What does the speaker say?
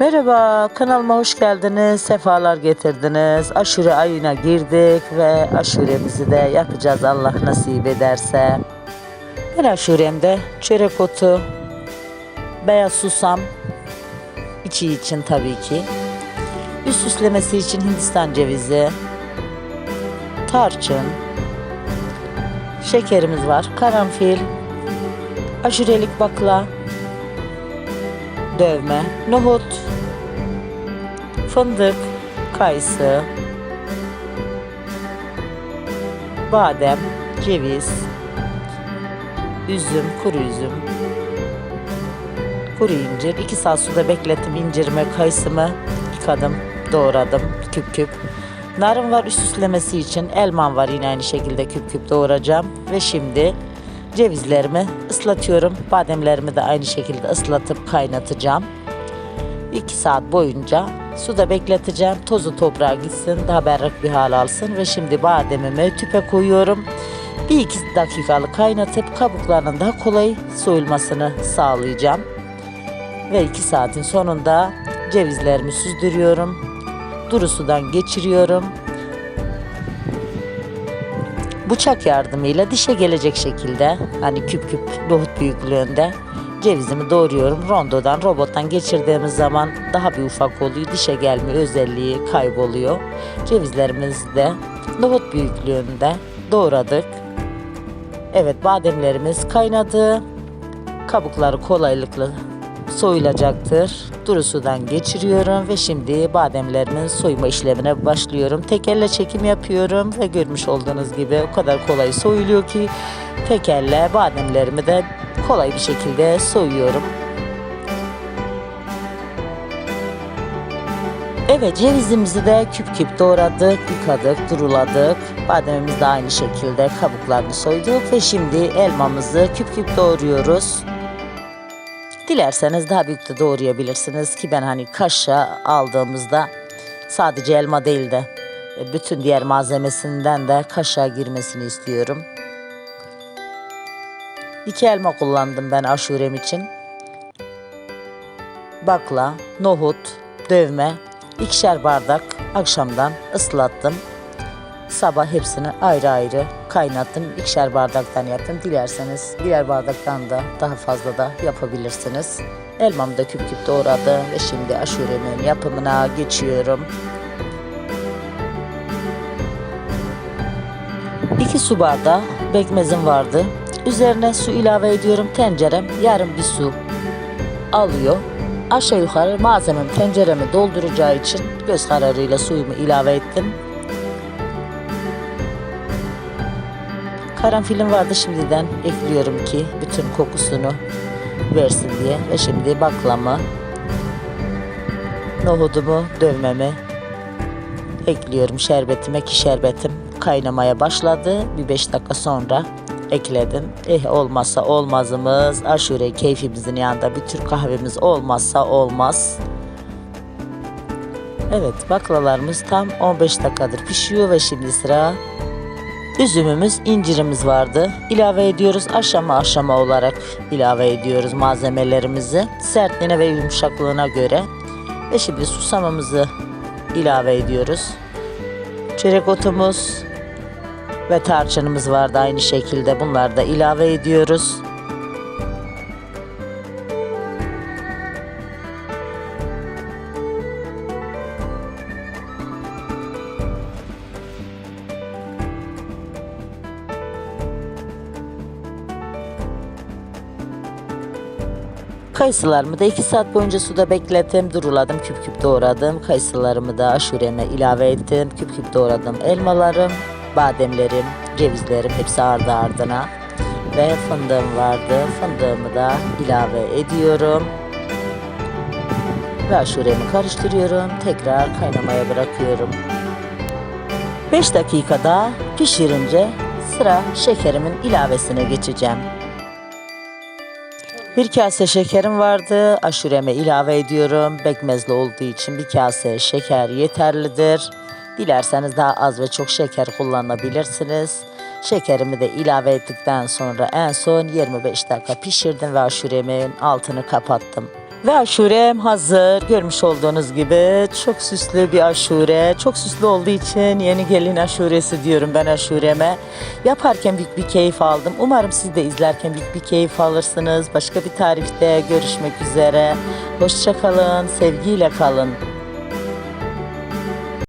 Merhaba, kanalıma hoş geldiniz, sefalar getirdiniz. Aşure ayına girdik ve aşuremizi de yapacağız Allah nasip ederse. Ben aşuremde çörek otu, beyaz susam, içi için tabii ki. Üst süslemesi için Hindistan cevizi, tarçın, şekerimiz var, karanfil, aşurelik bakla, dövme, nohut, fındık, kayısı, badem, ceviz, üzüm, kuru üzüm, kuru incir. 2 saat suda beklettim incirimi, kayısımı yıkadım, doğradım küp küp. Narım var üst üstlemesi için, elmam var yine aynı şekilde küp küp doğrayacağım. Ve şimdi cevizlerimi ıslatıyorum. Bademlerimi de aynı şekilde ıslatıp kaynatacağım. 2 saat boyunca suda bekleteceğim. Tozu toprağa gitsin, daha berrak bir hal alsın ve şimdi bademimi tüpe koyuyorum. Bir iki dakikalık kaynatıp kabuklarının daha kolay soyulmasını sağlayacağım. Ve 2 saatin sonunda cevizlerimi süzdürüyorum. Duru sudan geçiriyorum. Bıçak yardımıyla dişe gelecek şekilde hani küp küp nohut büyüklüğünde cevizimi doğruyorum. Rondodan robottan geçirdiğimiz zaman daha bir ufak oluyor. Dişe gelme özelliği kayboluyor. Cevizlerimizi de nohut büyüklüğünde doğradık. Evet bademlerimiz kaynadı. Kabukları kolaylıkla soyulacaktır. Duru sudan geçiriyorum ve şimdi bademlerimin soyma işlemine başlıyorum. Tek elle çekim yapıyorum ve görmüş olduğunuz gibi o kadar kolay soyuluyor ki tek elle bademlerimi de kolay bir şekilde soyuyorum. Evet cevizimizi de küp küp doğradık, yıkadık, duruladık. Bademimizi de aynı şekilde kabuklarını soyduk ve şimdi elmamızı küp küp doğruyoruz. Dilerseniz daha büyük de doğrayabilirsiniz ki ben hani kaşa aldığımızda sadece elma değil de e, bütün diğer malzemesinden de kaşığa girmesini istiyorum. İki elma kullandım ben aşurem için. Bakla, nohut, dövme, ikişer bardak akşamdan ıslattım. Sabah hepsini ayrı ayrı kaynattım. İkişer bardaktan yaptım. Dilerseniz birer bardaktan da daha fazla da yapabilirsiniz. Elmamı da küp küp doğradım ve şimdi aşuremin yapımına geçiyorum. 2 su bardağı bekmezim vardı. Üzerine su ilave ediyorum. Tencerem yarım bir su alıyor. Aşağı yukarı malzemem tenceremi dolduracağı için göz kararıyla suyumu ilave ettim. Karanfilim vardı şimdiden ekliyorum ki bütün kokusunu versin diye. Ve şimdi baklamı, nohudumu, dövmemi ekliyorum şerbetime ki şerbetim kaynamaya başladı. Bir 5 dakika sonra ekledim. Eh olmazsa olmazımız aşure keyfimizin yanında bir Türk kahvemiz olmazsa olmaz. Evet baklalarımız tam 15 dakikadır pişiyor ve şimdi sıra üzümümüz, incirimiz vardı. İlave ediyoruz aşama aşama olarak ilave ediyoruz malzemelerimizi sertliğine ve yumuşaklığına göre. Ve şimdi susamımızı ilave ediyoruz. Çörek otumuz ve tarçınımız vardı aynı şekilde. Bunları da ilave ediyoruz. Kayısılarımı da 2 saat boyunca suda beklettim, duruladım, küp küp doğradım. Kayısılarımı da aşureme ilave ettim, küp küp doğradım. Elmalarım, bademlerim, cevizlerim hepsi ardı ardına. Ve fındığım vardı, fındığımı da ilave ediyorum. Ve aşuremi karıştırıyorum, tekrar kaynamaya bırakıyorum. 5 dakikada pişirince sıra şekerimin ilavesine geçeceğim. Bir kase şekerim vardı. Aşureme ilave ediyorum. Bekmezli olduğu için bir kase şeker yeterlidir. Dilerseniz daha az ve çok şeker kullanabilirsiniz. Şekerimi de ilave ettikten sonra en son 25 dakika pişirdim ve aşuremin altını kapattım. Ve aşurem hazır. Görmüş olduğunuz gibi çok süslü bir aşure. Çok süslü olduğu için yeni gelin aşuresi diyorum ben aşureme. Yaparken büyük bir keyif aldım. Umarım siz de izlerken büyük bir keyif alırsınız. Başka bir tarifte görüşmek üzere. Hoşçakalın, sevgiyle kalın.